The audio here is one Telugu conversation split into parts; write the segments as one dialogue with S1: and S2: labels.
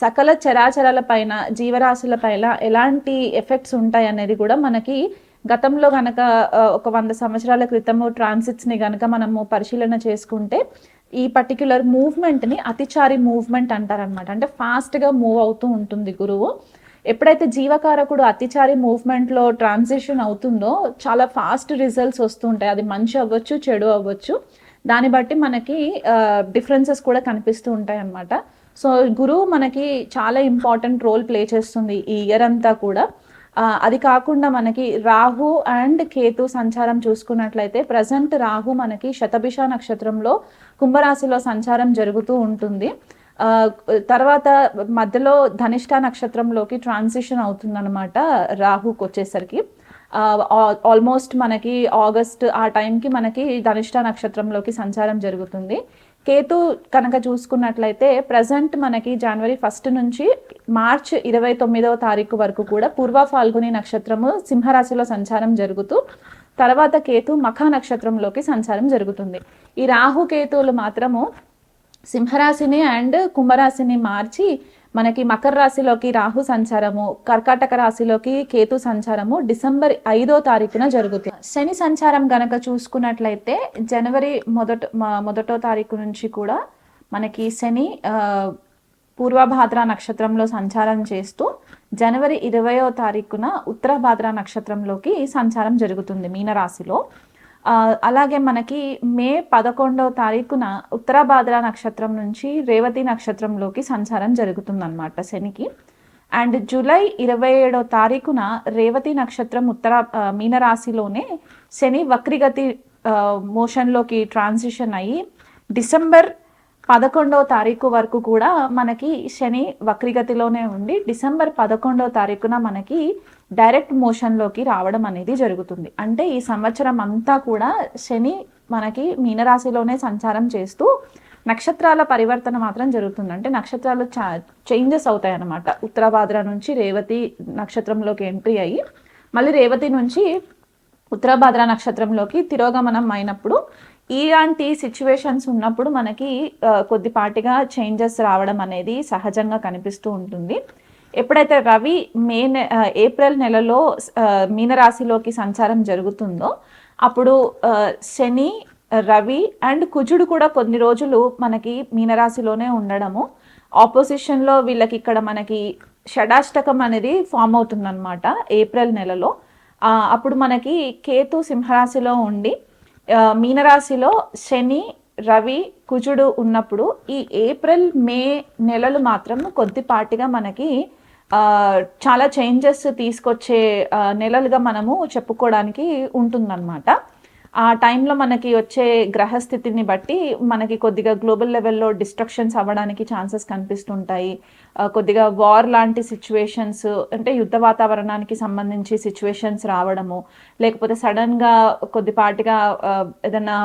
S1: సకల చరాచరాల పైన జీవరాశుల పైన ఎలాంటి ఎఫెక్ట్స్ ఉంటాయి అనేది కూడా మనకి గతంలో గనక ఒక వంద సంవత్సరాల క్రితము ట్రాన్సిట్స్ని గనక మనము పరిశీలన చేసుకుంటే ఈ పర్టిక్యులర్ మూవ్మెంట్ని అతిచారి మూవ్మెంట్ అంటారనమాట అంటే ఫాస్ట్గా మూవ్ అవుతూ ఉంటుంది గురువు. ఎప్పుడైతే జీవకారకుడు అతిచారి మూవ్మెంట్లో ట్రాన్సిషన్ అవుతుందో చాలా ఫాస్ట్ రిజల్ట్స్ వస్తుంటాయి అది మంచి అవ్వచ్చు చెడు అవ్వచ్చు. దాన్ని బట్టి మనకి డిఫరెన్సెస్ కూడా కనిపిస్తూ ఉంటాయి అన్నమాట సో గురువు మనకి చాలా ఇంపార్టెంట్ రోల్ ప్లే చేస్తుంది ఈ ఇయర్ అంతా కూడా. అది కాకుండా మనకి రాహు అండ్ కేతు సంచారం చూసుకున్నట్లయితే ప్రజెంట్ రాహు మనకి శతభిష నక్షత్రంలో కుంభరాశిలో సంచారం జరుగుతూ ఉంటుంది. ఆ, తర్వాత మధ్యలో ధనిష్ట నక్షత్రంలోకి ట్రాన్సిషన్ అవుతుందన్నమాట రాహుకి వచ్చేసరికి. ఆల్మోస్ట్ మనకి ఆగస్ట్ ఆ టైంకి మనకి ధనిష్ట నక్షత్రంలోకి సంచారం జరుగుతుంది. కేతు కనుక చూసుకున్నట్లయితే ప్రజెంట్ మనకి జనవరి ఫస్ట్ నుంచి మార్చ్ ఇరవై తొమ్మిదవ తారీఖు వరకు కూడా పూర్వ ఫాల్గుని నక్షత్రము సింహరాశిలో సంచారం జరుగుతూ తర్వాత కేతు మఖ నక్షత్రంలోకి సంచారం జరుగుతుంది. ఈ రాహు కేతువులు మాత్రము సింహరాశిని అండ్ కుంభరాశిని మార్చి మనకి మకర రాశిలోకి రాహు సంచారము కర్కాటక రాశిలోకి కేతు సంచారము డిసెంబర్ ఐదో తారీఖున జరుగుతుంది. శని సంచారం గనక చూసుకున్నట్లయితే జనవరి మొదట మొదటో తారీఖు నుంచి కూడా మనకి శని ఆ, పూర్వభాద్ర నక్షత్రంలో సంచారం చేస్తూ జనవరి ఇరవయో తారీఖున ఉత్తర భాద్ర నక్షత్రంలోకి సంచారం జరుగుతుంది మీనరాశిలో. రాశిలో అలాగే మనకి మే పదకొండవ తారీఖున ఉత్తరాభాద్ర నక్షత్రం నుంచి రేవతి నక్షత్రంలోకి సంచారం జరుగుతుందన్నమాట శనికి. అండ్ జూలై ఇరవై ఏడో తారీఖున రేవతి నక్షత్రం ఉత్తర మీనరాశిలోనే శని వక్రిగతి మోషన్లోకి ట్రాన్సిషన్ అయ్యి డిసెంబర్ పదకొండవ తారీఖు వరకు కూడా మనకి శని వక్రిగతిలోనే ఉండి డిసెంబర్ పదకొండవ తారీఖున మనకి డైరెక్ట్ మోషన్లోకి రావడం అనేది జరుగుతుంది. అంటే ఈ సంవత్సరం అంతా కూడా శని మనకి మీనరాశిలోనే సంచారం చేస్తూ నక్షత్రాల పరివర్తన మాత్రం జరుగుతుంది. అంటే నక్షత్రాలు చేంజెస్ అవుతాయి అన్నమాట. ఉత్తరాభాద్ర నుంచి రేవతి నక్షత్రంలోకి ఎంట్రీ అయ్యి మళ్ళీ రేవతి నుంచి ఉత్తరాభాద్ర నక్షత్రంలోకి తిరోగమనం అయినప్పుడు ఇలాంటి సిచ్యువేషన్స్ ఉన్నప్పుడు మనకి కొద్దిపాటిగా చేంజెస్ రావడం అనేది సహజంగా కనిపిస్తూ ఉంటుంది. ఎప్పుడైతే రవి మే నె ఏప్రిల్ నెలలో మీనరాశిలోకి సంచారం జరుగుతుందో అప్పుడు శని రవి అండ్ కుజుడు కూడా కొన్ని రోజులు మనకి మీనరాశిలోనే ఉండడము. ఆపోజిషన్లో వీళ్ళకి ఇక్కడ మనకి షడాష్టకం అనేది ఫామ్ అవుతుందన్నమాట ఏప్రిల్ నెలలో. అప్పుడు మనకి కేతు సింహరాశిలో ఉండి మీనరాశిలో శని రవి కుజుడు ఉన్నప్పుడు ఈ ఏప్రిల్ మే నెలలు మాత్రం కొద్దిపాటిగా మనకి చాలా చేంజెస్ తీసుకొచ్చే నెలలుగా మనము చెప్పుకోవడానికి ఉంటుందన్నమాట. ఆ టైంలో మనకి వచ్చే గ్రహస్థితిని బట్టి మనకి కొద్దిగా గ్లోబల్ లెవెల్లో డిస్ట్రక్షన్స్ అవ్వడానికి ఛాన్సెస్ కనిపిస్తుంటాయి. కొద్దిగా వార్ లాంటి సిచ్యువేషన్స్ అంటే యుద్ధ వాతావరణానికి సంబంధించి సిచ్యువేషన్స్ రావడము లేకపోతే సడన్గా కొద్దిపాటిగా ఏదైనా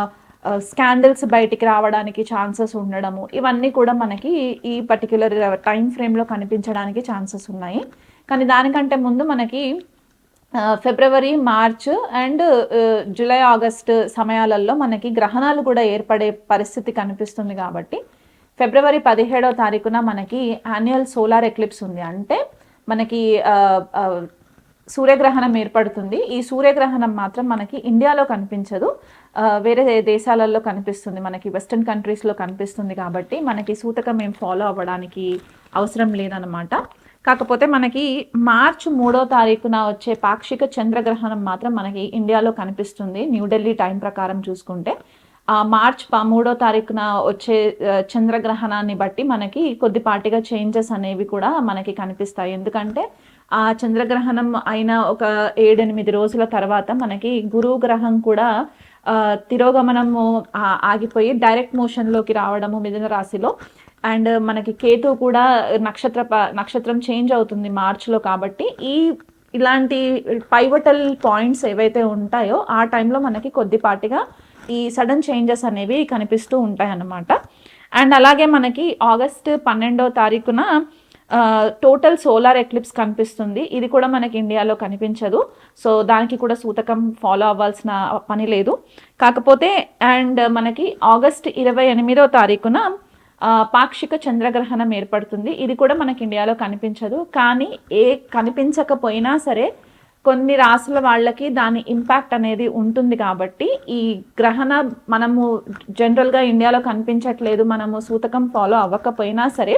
S1: స్కాండల్స్ బయటికి రావడానికి ఛాన్సెస్ ఉండడము ఇవన్నీ కూడా మనకి ఈ పర్టిక్యులర్ టైం ఫ్రేమ్లో కనిపించడానికి ఛాన్సెస్ ఉన్నాయి. కానీ దానికంటే ముందు మనకి February March and July August సమయాలలో మనకి గ్రహణాలు కూడా ఏర్పడే పరిస్థితి కనిపిస్తుంది కాబట్టి ఫిబ్రవరి పదిహేడవ తారీఖున మనకి యాన్యువల్ సోలార్ ఎక్లిప్స్ ఉంది. అంటే మనకి సూర్యగ్రహణం ఏర్పడుతుంది. ఈ సూర్యగ్రహణం మాత్రం మనకి ఇండియాలో కనిపించదు. వేరే దేశాలలో కనిపిస్తుంది. మనకి వెస్టర్న్ కంట్రీస్లో కనిపిస్తుంది కాబట్టి మనకి సూతకం ఏం ఫాలో అవ్వడానికి అవసరం లేదనమాట కాకపోతే మనకి మార్చ్ మూడో తారీఖున వచ్చే పాక్షిక చంద్రగ్రహణం మాత్రం మనకి ఇండియాలో కనిపిస్తుంది. న్యూఢిల్లీ టైం ప్రకారం చూసుకుంటే. ఆ మార్చ్ మూడో తారీఖున వచ్చే చంద్రగ్రహణాన్ని బట్టి మనకి కొద్దిపాటిగా చేంజెస్ అనేవి కూడా మనకి కనిపిస్తాయి. ఎందుకంటే ఆ చంద్రగ్రహణం అయిన ఒక ఏడెనిమిది రోజుల తర్వాత మనకి గురువు గ్రహం కూడా తిరోగమనము ఆగిపోయి డైరెక్ట్ మోషన్లోకి రావడము మిథున రాశిలో. అండ్ మనకి కేతు కూడా నక్షత్ర ప- నక్షత్రం చేంజ్ అవుతుంది మార్చ్లో కాబట్టి ఈ ఇలాంటి పైవటల్ పాయింట్స్ ఏవైతే ఉంటాయో ఆ టైంలో మనకి కొద్దిపాటిగా ఈ సడన్ చేంజెస్ అనేవి కనిపిస్తూ ఉంటాయి అన్నమాట అండ్ అలాగే మనకి ఆగస్ట్ పన్నెండో తారీఖున టోటల్ సోలార్ ఎక్లిప్స్ కనిపిస్తుంది. ఇది కూడా మనకి ఇండియాలో కనిపించదు. సో దానికి కూడా సూతకం ఫాలో అవ్వాల్సిన పని లేదు. కాకపోతే అండ్ మనకి ఆగస్ట్ ఇరవై ఎనిమిదో తారీఖున పాక్షిక చంద్రగ్రహణం ఏర్పడుతుంది. ఇది కూడా మనకి ఇండియాలో కనిపించదు. కానీ ఏ కనిపించకపోయినా సరే కొన్ని రాసుల వాళ్ళకి దాని ఇంపాక్ట్ అనేది ఉంటుంది కాబట్టి ఈ గ్రహణ మనము జనరల్గా ఇండియాలో కనిపించట్లేదు మనము సూతకం ఫాలో అవ్వకపోయినా సరే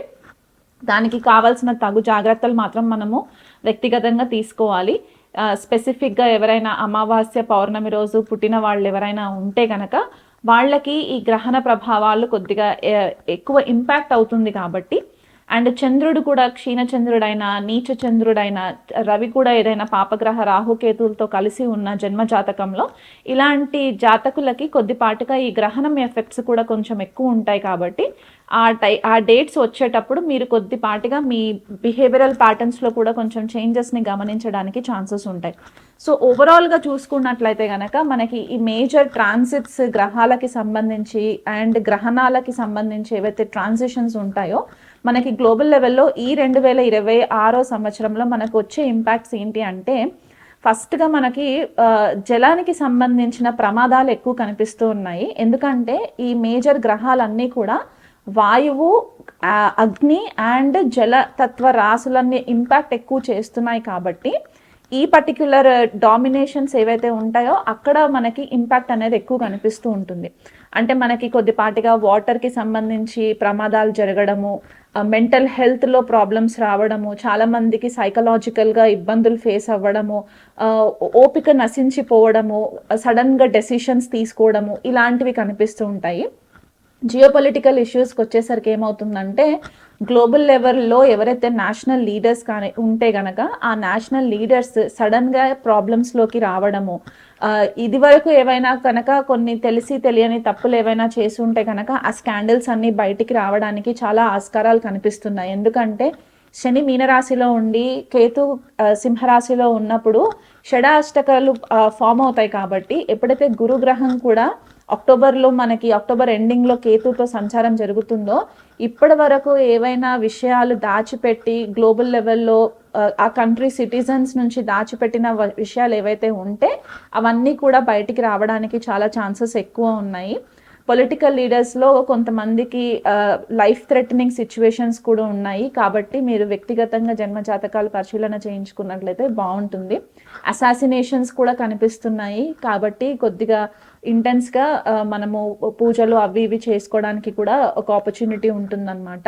S1: దానికి కావాల్సిన తగు జాగ్రత్తలు మాత్రం మనము వ్యక్తిగతంగా తీసుకోవాలి. స్పెసిఫిక్గా ఎవరైనా అమావాస్య పౌర్ణమి రోజు పుట్టిన వాళ్ళు ఎవరైనా ఉంటే గనక వాళ్ళకి ఈ గ్రహణ ప్రభావాలు కొద్దిగా ఎక్కువ ఇంపాక్ట్ అవుతుంది కాబట్టి. అండ్ చంద్రుడు కూడా క్షీణచంద్రుడైనా నీచ చంద్రుడైనా రవి కూడా ఏదైనా పాపగ్రహ రాహుకేతులతో కలిసి ఉన్న జన్మ జాతకంలో ఇలాంటి జాతకులకి కొద్దిపాటుగా ఈ గ్రహణం ఎఫెక్ట్స్ కూడా కొంచెం ఎక్కువ ఉంటాయి కాబట్టి ఆ టై ఆ డేట్స్ వచ్చేటప్పుడు మీరు కొద్దిపాటిగా మీ బిహేవియరల్ ప్యాటర్న్స్లో కూడా కొంచెం చేంజెస్ని గమనించడానికి ఛాన్సెస్ ఉంటాయి. సో ఓవరాల్గా చూసుకున్నట్లయితే కనుక మనకి ఈ మేజర్ ట్రాన్సిట్స్ గ్రహాలకి సంబంధించి అండ్ గ్రహణాలకి సంబంధించి ఏవైతే ట్రాన్సిషన్స్ ఉంటాయో మనకి గ్లోబల్ లెవెల్లో ఈ రెండు వేల ఇరవై ఆరో సంవత్సరంలో మనకు వచ్చే ఇంపాక్ట్స్ ఏంటి అంటే ఫస్ట్గా మనకి జలానికి సంబంధించిన ప్రమాదాలు ఎక్కువ కనిపిస్తూ ఉన్నాయి. ఎందుకంటే ఈ మేజర్ గ్రహాలన్నీ కూడా వాయువు అగ్ని అండ్ జల తత్వ రాసులన్నీ ఇంపాక్ట్ ఎక్కువ చేస్తున్నాయి కాబట్టి ఈ పర్టిక్యులర్ డామినేషన్స్ ఏవైతే ఉంటాయో అక్కడ మనకి ఇంపాక్ట్ అనేది ఎక్కువ కనిపిస్తూ ఉంటుంది. అంటే మనకి కొద్దిపాటిగా వాటర్కి సంబంధించి ప్రమాదాలు జరగడము మెంటల్ హెల్త్లో ప్రాబ్లమ్స్ రావడము చాలా మందికి సైకలాజికల్గా ఇబ్బందులు ఫేస్ అవ్వడము ఓపిక నశించిపోవడము సడన్గా డెసిషన్స్ తీసుకోవడము ఇలాంటివి కనిపిస్తూ ఉంటాయి. జియోపొలిటికల్ ఇష్యూస్కి వచ్చేసరికి ఏమవుతుందంటే గ్లోబల్ లెవెల్లో ఎవరైతే నేషనల్ లీడర్స్ కానీ ఉంటే గనక ఆ నేషనల్ లీడర్స్ సడన్గా ప్రాబ్లమ్స్లోకి రావడము ఇది వరకు ఏవైనా కనుక కొన్ని తెలిసి తెలియని తప్పులు ఏవైనా చేసి ఉంటే కనుక ఆ స్కాండల్స్ అన్నీ బయటికి రావడానికి చాలా ఆస్కారాలు కనిపిస్తున్నాయి. ఎందుకంటే శని మీనరాశిలో ఉండి కేతు సింహరాశిలో ఉన్నప్పుడు షడాష్టకాలు ఫామ్ అవుతాయి కాబట్టి ఎప్పుడైతే గురుగ్రహం కూడా అక్టోబర్లో మనకి అక్టోబర్ ఎండింగ్లో కేతుతో సంచారం జరుగుతుందో ఇప్పటి వరకు ఏవైనా విషయాలు దాచిపెట్టి గ్లోబల్ లెవెల్లో ఆ, కంట్రీ సిటిజన్స్ నుంచి దాచిపెట్టిన విషయాలు ఏవైతే ఉంటే అవన్నీ కూడా బయటికి రావడానికి చాలా ఛాన్సెస్ ఎక్కువ ఉన్నాయి. పొలిటికల్ లీడర్స్లో కొంతమందికి లైఫ్ థ్రెటనింగ్ సిచ్యువేషన్స్ కూడా ఉన్నాయి. కాబట్టి మీరు వ్యక్తిగతంగా జన్మ జాతకాలు పరిశీలన చేయించుకున్నట్లయితే బాగుంటుంది. అసాసినేషన్స్ కూడా కనిపిస్తున్నాయి. కాబట్టి కొద్దిగా ఇంటెన్స్గా మనము పూజలు అవి ఇవి చేసుకోవడానికి కూడా ఒక ఆపర్చునిటీ ఉంటుందన్నమాట.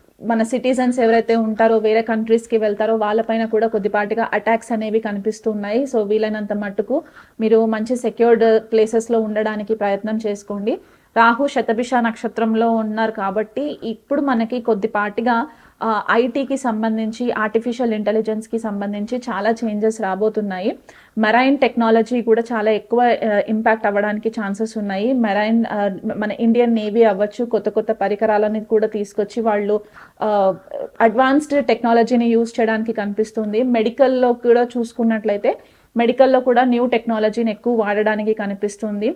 S1: మన సిటిజన్స్ ఎవరైతే ఉంటారో వేరే కంట్రీస్కి వెళ్తారో వాళ్ళపైన కూడా కొద్దిపాటిగా అటాక్స్ అనేవి కనిపిస్తున్నాయి సో వీలైనంత మట్టుకు మీరు మంచి సెక్యూర్డ్ ప్లేసెస్లో ఉండడానికి ప్రయత్నం చేసుకోండి. రాహు శతభిష నక్షత్రంలో ఉన్నారు కాబట్టి ఇప్పుడు మనకి కొద్దిపాటిగా ఐటీకి సంబంధించి ఆర్టిఫిషియల్ ఇంటెలిజెన్స్కి సంబంధించి చాలా చేంజెస్ రాబోతున్నాయి. మెరైన్ టెక్నాలజీ కూడా చాలా ఎక్కువ ఇంపాక్ట్ అవ్వడానికి ఛాన్సెస్ ఉన్నాయి. మెరైన్ మన ఇండియన్ నేవీ అవ్వచ్చు కొత్త కొత్త పరికరాలని కూడా తీసుకొచ్చి వాళ్ళు అడ్వాన్స్డ్ టెక్నాలజీని యూజ్ చేయడానికి కనిపిస్తుంది. మెడికల్లో కూడా చూసుకున్నట్లయితే మెడికల్లో కూడా న్యూ టెక్నాలజీని ఎక్కువ వాడడానికి కనిపిస్తుంది.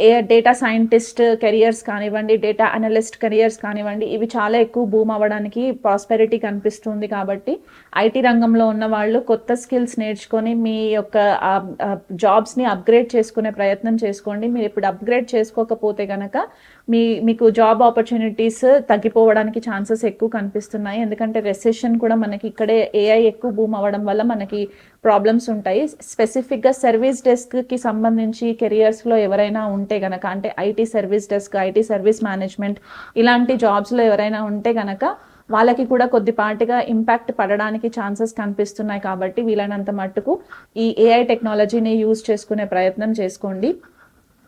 S1: ఏ డేటా సైంటిస్ట్ కెరియర్స్ కానివ్వండి డేటా అనలిస్ట్ కెరియర్స్ కానివ్వండి ఇవి చాలా ఎక్కువ బూమ్ అవ్వడానికి ప్రాస్పెరిటీ కనిపిస్తుంది కాబట్టి ఐటీ రంగంలో ఉన్న వాళ్ళు కొత్త స్కిల్స్ నేర్చుకొని మీ యొక్క జాబ్స్ని అప్గ్రేడ్ చేసుకునే ప్రయత్నం చేసుకోండి. మీరు ఇప్పుడు అప్గ్రేడ్ చేసుకోకపోతే కనుక మీ మీకు జాబ్ ఆపర్చునిటీస్ తగ్గిపోవడానికి ఛాన్సెస్ ఎక్కువ కనిపిస్తున్నాయి. ఎందుకంటే రెసెషన్ కూడా మనకి ఇక్కడే ఏఐ ఎక్కువ బూమ్ అవ్వడం వల్ల మనకి ప్రాబ్లమ్స్ ఉంటాయి. స్పెసిఫిక్గా సర్వీస్ డెస్క్కి సంబంధించి కెరియర్స్లో ఎవరైనా ఉంటే గనక అంటే IT service desk IT service management ఇలాంటి జాబ్స్లో ఎవరైనా ఉంటే గనక వాళ్ళకి కూడా కొద్దిపాటిగా ఇంపాక్ట్ పడడానికి ఛాన్సెస్ కనిపిస్తున్నాయి కాబట్టి వీలైనంత మట్టుకు ఈ ఏఐ టెక్నాలజీని యూజ్ చేసుకునే ప్రయత్నం చేసుకోండి.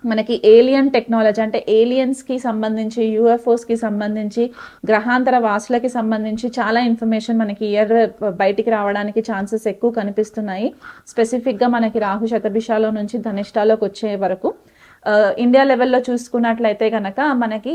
S1: మనకి ఏలియన్ టెక్నాలజీ అంటే ఏలియన్స్కి సంబంధించి యూఎఫ్ఓస్కి సంబంధించి గ్రహాంతర వాసులకి సంబంధించి చాలా ఇన్ఫర్మేషన్ మనకి ఇయర్ బయటికి రావడానికి ఛాన్సెస్ ఎక్కువ కనిపిస్తున్నాయి. స్పెసిఫిక్గా మనకి రాహు శతభిషాలో నుంచి ధనిష్టాలోకి వచ్చే వరకు. Uh, ఇండియా లెవెల్లో చూసుకున్నట్లయితే కనుక మనకి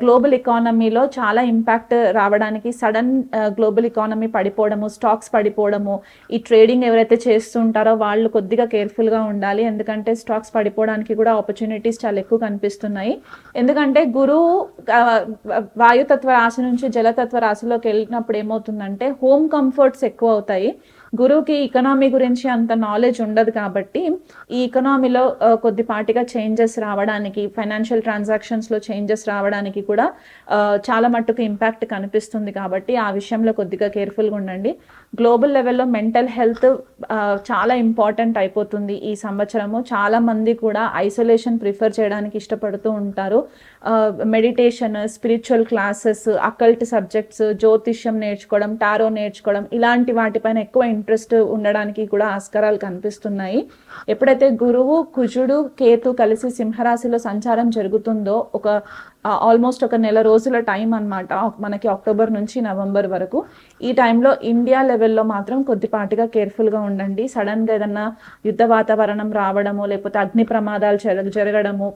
S1: గ్లోబల్ ఎకానమీలో చాలా ఇంపాక్ట్ రావడానికి సడన్ గ్లోబల్ ఎకానమీ పడిపోవడము స్టాక్స్ పడిపోవడము ఈ ట్రేడింగ్ ఎవరైతే చేస్తుంటారో వాళ్ళు కొద్దిగా కేర్ఫుల్గా ఉండాలి. ఎందుకంటే స్టాక్స్ పడిపోవడానికి కూడా ఆపర్చునిటీస్ చాలా ఎక్కువ కనిపిస్తున్నాయి. ఎందుకంటే గురువు వాయుతత్వ రాశి నుంచి జలతత్వ రాశిలోకి వెళ్ళినప్పుడు ఏమవుతుందంటే హోమ్ కంఫర్ట్స్ ఎక్కువ అవుతాయి. గురువుకి ఎకనామీ గురించి అంత నాలెడ్జ్ ఉండదు కాబట్టి ఈ ఎకనామీలో కొద్దిపాటిగా చేంజెస్ రావడానికి ఫైనాన్షియల్ ట్రాన్సాక్షన్స్లో చేంజెస్ రావడానికి కూడా చాలా మట్టుకు ఇంపాక్ట్ కనిపిస్తుంది కాబట్టి ఆ విషయంలో కొద్దిగా కేర్ఫుల్గా ఉండండి. గ్లోబల్ లెవెల్లో మెంటల్ హెల్త్ చాలా ఇంపార్టెంట్ అయిపోతుంది ఈ సంవత్సరము. చాలా మంది కూడా ఐసోలేషన్ ప్రిఫర్ చేయడానికి ఇష్టపడుతూ ఉంటారు. Meditation spiritual classes occult subjects జ్యోతిష్యం నేర్చుకోవడం టారో నేర్చుకోవడం ఇలాంటి వాటిపైన ఎక్కువ ఇంట్రెస్ట్ ఉండడానికి కూడా ఆస్కారాలు కనిపిస్తున్నాయి. ఎప్పుడైతే గురువు కుజుడు కేతు కలిసి సింహరాశిలో సంచారం జరుగుతుందో ఒక ఆల్మోస్ట్ ఒక నెల రోజుల టైం అన్నమాట. మనకి అక్టోబర్ నుంచి నవంబర్ వరకు. ఈ టైంలో ఇండియా లెవెల్లో మాత్రం కొద్దిపాటిగా కేర్ఫుల్గా ఉండండి. సడన్గా ఏదన్నా యుద్ధ వాతావరణం రావడము లేకపోతే అగ్ని ప్రమాదాలు జరగ జరగడము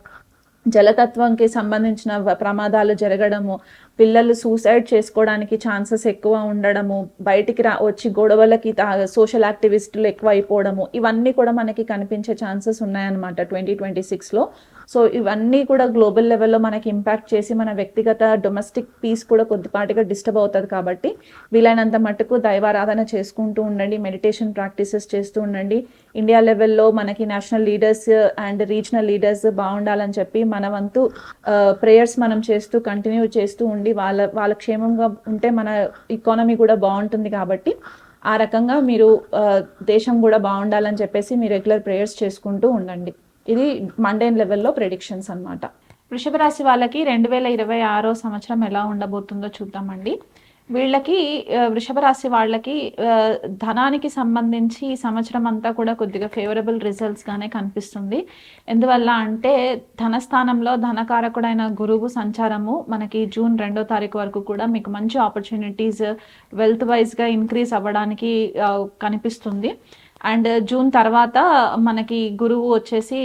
S1: జలతత్వంకి సంబంధించిన ప్రమాదాలు జరగడము పిల్లలు సూసైడ్ చేసుకోవడానికి ఛాన్సెస్ ఎక్కువ ఉండడము బయటికి రా వచ్చి గొడవలకి సోషల్ యాక్టివిస్టులు ఎక్కువ అయిపోవడము ఇవన్నీ కూడా మనకి కనిపించే ఛాన్సెస్ ఉన్నాయన్నమాట ట్వంటీ ట్వంటీ సిక్స్లో సో ఇవన్నీ కూడా గ్లోబల్ లెవెల్లో మనకి ఇంపాక్ట్ చేసి మన వ్యక్తిగత డొమెస్టిక్ పీస్ కూడా కొద్దిపాటిగా డిస్టర్బ్ అవుతుంది కాబట్టి వీలైనంత మట్టుకు దైవారాధన చేసుకుంటూ ఉండండి మెడిటేషన్ ప్రాక్టీసెస్ చేస్తూ ఉండండి. ఇండియా లెవెల్లో మనకి national leaders and regional leaders బాగుండాలని చెప్పి మన వంతు ప్రేయర్స్ మనం చేస్తూ కంటిన్యూ చేస్తూ ఉండి వాళ్ళ వాళ్ళ క్షేమంగా ఉంటే మన ఇకానమీ కూడా బాగుంటుంది కాబట్టి ఆ రకంగా మీరు దేశం కూడా బాగుండాలని చెప్పేసి మీరు రెగ్యులర్ ప్రేయర్స్ చేసుకుంటూ ఉండండి. ఇది మండేన్ లెవెల్లో ప్రెడిక్షన్స్ అన్నమాట. వృషభ రాశి వాళ్ళకి రెండు వేల ఇరవై ఆరో సంవత్సరం ఎలా ఉండబోతుందో చూద్దామండి. వీళ్ళకి వృషభరాశి వృషభ రాశి వాళ్ళకి ధనానికి సంబంధించి ఈ సంవత్సరం అంతా కూడా కొద్దిగా ఫేవరబుల్ రిజల్ట్స్ గానే కనిపిస్తుంది. ఎందువల్ల అంటే ధనస్థానంలో ధనకారకుడైన గురువు సంచారము మనకి జూన్ రెండో తారీఖు వరకు కూడా మీకు మంచి ఆపర్చునిటీస్ వెల్త్ వైజ్గా ఇంక్రీజ్ అవ్వడానికి కనిపిస్తుంది. అండ్ జూన్ తర్వాత మనకి గురువు వచ్చేసి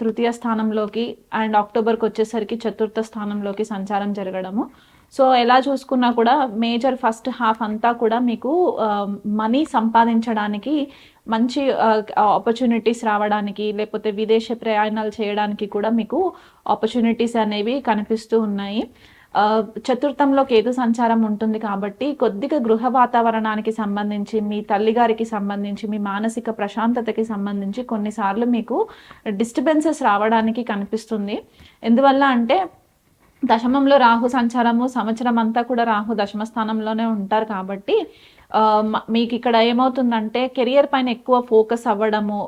S1: తృతీయ స్థానంలోకి అండ్ అక్టోబర్కి వచ్చేసరికి చతుర్థ స్థానంలోకి సంచారం జరగడము. సో ఎలా చూసుకున్నా కూడా మేజర్ ఫస్ట్ హాఫ్ అంతా కూడా మీకు మనీ సంపాదించడానికి మంచి ఆపర్చునిటీస్ రావడానికి లేకపోతే విదేశ ప్రయాణాలు చేయడానికి కూడా మీకు ఆపర్చునిటీస్ అనేవి కనిపిస్తూ ఉన్నాయి. చతుర్థంలో కేతు సంచారం ఉంటుంది కాబట్టి కొద్దిగా గృహ వాతావరణానికి సంబంధించి మీ తల్లిగారికి సంబంధించి మీ మానసిక ప్రశాంతతకి సంబంధించి కొన్నిసార్లు మీకు డిస్టర్బెన్సెస్ రావడానికి కనిపిస్తుంది. ఎందువల్ల అంటే దశమంలో రాహు సంచారము సంవత్సరం అంతా కూడా రాహు దశమ స్థానంలోనే ఉంటారు కాబట్టి మీకు ఇక్కడ ఏమవుతుందంటే కెరియర్ పైన ఎక్కువ ఫోకస్ అవ్వడము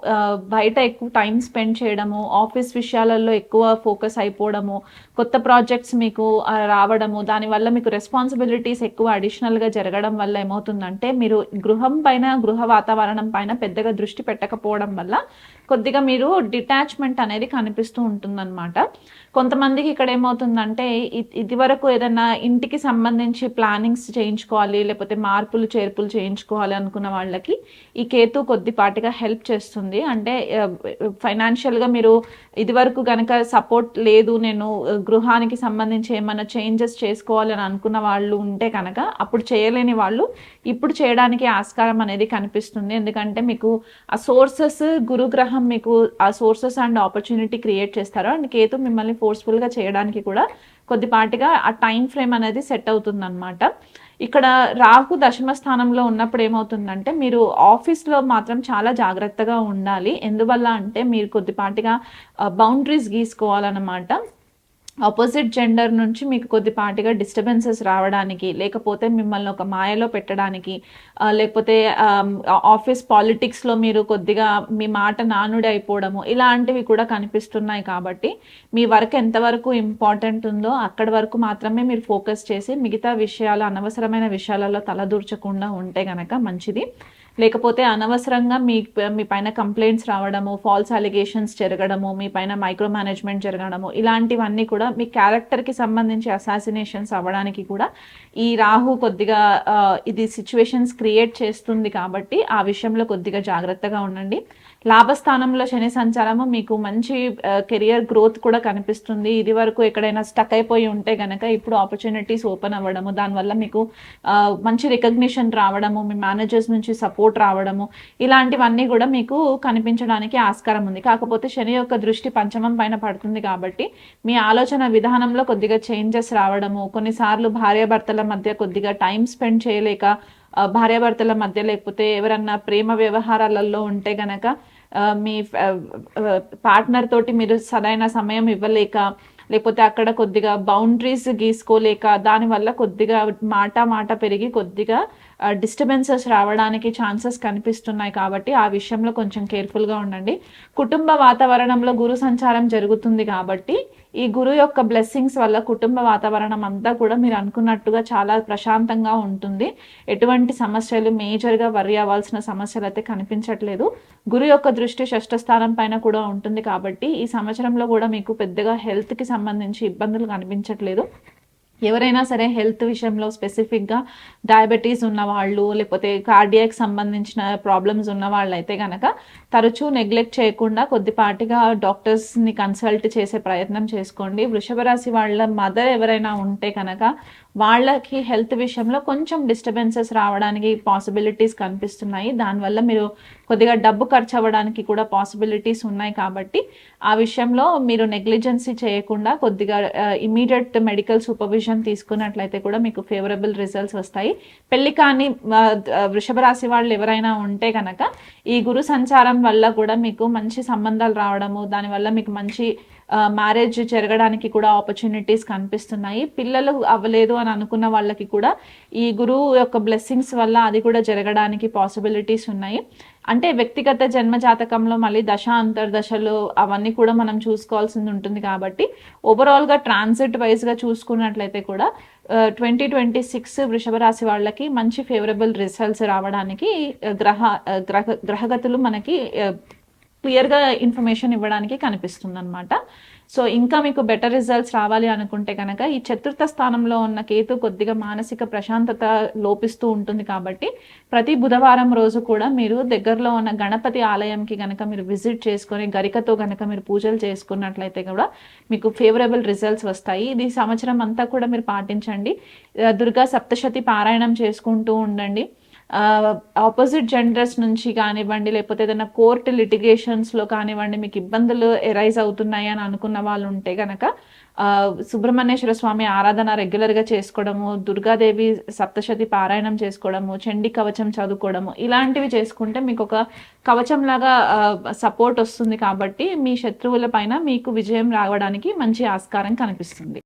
S1: బయట ఎక్కువ టైం స్పెండ్ చేయడము ఆఫీస్ విషయాలలో ఎక్కువ ఫోకస్ అయిపోవడము కొత్త ప్రాజెక్ట్స్ మీకు రావడము దానివల్ల మీకు రెస్పాన్సిబిలిటీస్ ఎక్కువ అడిషనల్గా జరగడం వల్ల ఏమవుతుందంటే మీరు గృహం పైన గృహ వాతావరణం పైన పెద్దగా దృష్టి పెట్టకపోవడం వల్ల కొద్దిగా మీరు డిటాచ్మెంట్ అనేది కనిపిస్తూ ఉంటుందన్నమాట. కొంతమందికి ఇక్కడ ఏమవుతుందంటే ఇ- ఇది వరకు ఏదైనా ఇంటికి సంబంధించి ప్లానింగ్స్ చేయించుకోవాలి లేకపోతే మార్పులు చేర్పులు చేయించుకోవాలి అనుకున్న వాళ్ళకి ఈ కేతు కొద్దిపాటిగా హెల్ప్ చేస్తుంది. అంటే ఫైనాన్షియల్గా మీరు ఇది వరకు సపోర్ట్ లేదు నేను గృహానికి సంబంధించి ఏమైనా చేంజెస్ చేసుకోవాలని అనుకున్న వాళ్ళు ఉంటే కనుక అప్పుడు చేయలేని వాళ్ళు ఇప్పుడు చేయడానికి ఆస్కారం అనేది కనిపిస్తుంది. ఎందుకంటే మీకు ఆ సోర్సెస్ గురుగ్రహం మీకు ఆ సోర్సెస్ అండ్ ఆపర్చునిటీ క్రియేట్ చేస్తారు. అండ్ కేతు మిమ్మల్ని ఫోర్స్ఫుల్గా చేయడానికి కూడా కొద్దిపాటిగా ఆ టైం ఫ్రేమ్ అనేది సెట్ అవుతుంది అనమాట ఇక్కడ రాహు దశమ స్థానంలో ఉన్నప్పుడు ఏమవుతుందంటే మీరు ఆఫీస్లో మాత్రం చాలా జాగ్రత్తగా ఉండాలి. ఎందువల్ల అంటే మీరు కొద్దిపాటిగా బౌండరీస్ గీసుకోవాలన్నమాట. ఆపోజిట్ జెండర్ నుంచి మీకు కొద్దిపాటిగా డిస్టర్బెన్సెస్ రావడానికి లేకపోతే మిమ్మల్ని ఒక మాయలో పెట్టడానికి లేకపోతే ఆఫీస్ పాలిటిక్స్లో మీరు కొద్దిగా మీ మాట నానుడి అయిపోవడము ఇలాంటివి కూడా కనిపిస్తున్నాయి కాబట్టి మీ వర్క్ ఎంతవరకు ఇంపార్టెంట్ ఉందో అక్కడి వరకు మాత్రమే మీరు ఫోకస్ చేసి మిగతా విషయాలు అనవసరమైన విషయాలలో తలదూర్చకుండా ఉంటే కనుక మంచిది. లేకపోతే అనవసరంగా మీ మీ పైన కంప్లైంట్స్ రావడము ఫాల్స్ అలిగేషన్స్ జరగడము మీ పైన మైక్రో మేనేజ్మెంట్ జరగడము ఇలాంటివన్నీ కూడా మీ క్యారెక్టర్కి సంబంధించి అసాసినేషన్స్ అవ్వడానికి కూడా ఈ రాహు కొద్దిగా ఇది సిచ్యువేషన్స్ క్రియేట్ చేస్తుంది కాబట్టి ఆ విషయంలో కొద్దిగా జాగ్రత్తగా ఉండండి. లాభస్థానంలో శని సంచారము మీకు మంచి కెరియర్ గ్రోత్ కూడా కనిపిస్తుంది. ఇది వరకు ఎక్కడైనా స్టక్ అయిపోయి ఉంటే గనక ఇప్పుడు ఆపర్చునిటీస్ ఓపెన్ అవ్వడము దానివల్ల మీకు మంచి రికగ్నిషన్ రావడము మీ మేనేజర్స్ నుంచి సపోర్ట్ రావడము ఇలాంటివన్నీ కూడా మీకు కనిపించడానికి ఆస్కారం ఉంది. కాకపోతే శని యొక్క దృష్టి పంచమం పైన పడుతుంది కాబట్టి మీ ఆలోచన విధానంలో కొద్దిగా చేంజెస్ రావడము కొన్నిసార్లు భార్యాభర్తల మధ్య కొద్దిగా టైం స్పెండ్ చేయలేక భార్యాభర్తల మధ్య లేకపోతే ఎవరన్నా ప్రేమ వ్యవహారాలలో ఉంటే గనక మీ పార్ట్నర్ తోటి మీరు సరైన సమయం ఇవ్వలేక లేకపోతే అక్కడ కొద్దిగా బౌండరీస్ గీసుకోలేక దానివల్ల కొద్దిగా మాట మాట పెరిగి కొద్దిగా డిస్టర్బెన్సెస్ రావడానికి ఛాన్సెస్ కనిపిస్తున్నాయి కాబట్టి ఆ విషయంలో కొంచెం కేర్ఫుల్గా ఉండండి. కుటుంబ వాతావరణంలో గురు సంచారం జరుగుతుంది కాబట్టి ఈ గురు యొక్క బ్లెస్సింగ్స్ వల్ల కుటుంబ వాతావరణం అంతా కూడా మీరు అనుకున్నట్టుగా చాలా ప్రశాంతంగా ఉంటుంది. ఎటువంటి సమస్యలు మేజర్గా వరి అవ్వాల్సిన సమస్యలు అయితే కనిపించట్లేదు. గురు యొక్క దృష్టి షష్ఠ స్థానం పైన కూడా ఉంటుంది కాబట్టి ఈ సంవత్సరంలో కూడా మీకు పెద్దగా హెల్త్కి సంబంధించి ఇబ్బందులు కనిపించట్లేదు. ఎవరైనా సరే హెల్త్ విషయంలో స్పెసిఫిక్గా డయాబెటీస్ ఉన్నవాళ్ళు లేకపోతే కార్డియాక్ సంబంధించిన ప్రాబ్లమ్స్ ఉన్న వాళ్ళు అయితే కనుక తరచూ నెగ్లెక్ట్ చేయకుండా కొద్దిపాటిగా డాక్టర్స్ని కన్సల్ట్ చేసే ప్రయత్నం చేసుకోండి. వృషభ రాశి వాళ్ళ మదర్ ఎవరైనా ఉంటే కనుక వాళ్ళకి హెల్త్ విషయంలో కొంచెం డిస్టర్బెన్సెస్ రావడానికి పాసిబిలిటీస్ కనిపిస్తున్నాయి. దానివల్ల మీరు కొద్దిగా డబ్బు ఖర్చు అవ్వడానికి కూడా పాసిబిలిటీస్ ఉన్నాయి కాబట్టి ఆ విషయంలో మీరు నెగ్లిజెన్సీ చేయకుండా కొద్దిగా ఇమీడియట్ మెడికల్ సూపర్విజన్ తీసుకున్నట్లయితే కూడా మీకు ఫేవరబుల్ రిజల్ట్స్ వస్తాయి. పెళ్ళి కాని వృషభ రాశి వాళ్ళు ఎవరైనా ఉంటే కనుక ఈ గురు సంచారం వల్ల కూడా మీకు మంచి సంబంధాలు రావడము దానివల్ల మీకు మంచి మ్యారేజ్ జరగడానికి కూడా ఆపర్చునిటీస్ కనిపిస్తున్నాయి. పిల్లలు అవ్వలేదు అని అనుకున్న వాళ్ళకి కూడా ఈ గురువు యొక్క బ్లెస్సింగ్స్ వల్ల అది కూడా జరగడానికి పాసిబిలిటీస్ ఉన్నాయి. అంటే వ్యక్తిగత జన్మ జాతకంలో మళ్ళీ దశ అంతర్దశలు అవన్నీ కూడా మనం చూసుకోవాల్సింది ఉంటుంది కాబట్టి ఓవరాల్గా ట్రాన్సిట్ వైజ్గా చూసుకున్నట్లయితే కూడా ట్వంటీ ట్వంటీ సిక్స్ వృషభ రాశి వాళ్ళకి మంచి ఫేవరబుల్ రిజల్ట్స్ రావడానికి గ్రహ గ్రహ గ్రహగతులు మనకి క్లియర్గా ఇన్ఫర్మేషన్ ఇవ్వడానికి కనిపిస్తుంది అనమాట సో ఇంకా మీకు బెటర్ రిజల్ట్స్ రావాలి అనుకుంటే కనుక ఈ చతుర్థ స్థానంలో ఉన్న కేతు కొద్దిగా మానసిక ప్రశాంతత లోపిస్తూ ఉంటుంది కాబట్టి ప్రతి బుధవారం రోజు కూడా మీరు దగ్గరలో ఉన్న గణపతి ఆలయంకి కనుక మీరు విజిట్ చేసుకొని గరికతో కనుక మీరు పూజలు చేసుకున్నట్లయితే కూడా మీకు ఫేవరబుల్ రిజల్ట్స్ వస్తాయి. ఇది సంవత్సరం అంతా కూడా మీరు పాటించండి. దుర్గా సప్తశతి పారాయణం చేసుకుంటూ ఉండండి. ఆపోజిట్ జెండర్స్ నుంచి కానివ్వండి లేకపోతే ఏదైనా కోర్టు లిటిగేషన్స్లో కానివ్వండి మీకు ఇబ్బందులు ఎరైజ్ అవుతున్నాయి అని అనుకున్న వాళ్ళు ఉంటే కనుక సుబ్రహ్మణ్యేశ్వర స్వామి ఆరాధన రెగ్యులర్గా చేసుకోవడము దుర్గాదేవి సప్తశతి పారాయణం చేసుకోవడము చండి కవచం చదువుకోవడము ఇలాంటివి చేసుకుంటే మీకు ఒక కవచం లాగా సపోర్ట్ వస్తుంది కాబట్టి మీ శత్రువుల పైన మీకు విజయం రావడానికి మంచి ఆస్కారం కనిపిస్తుంది.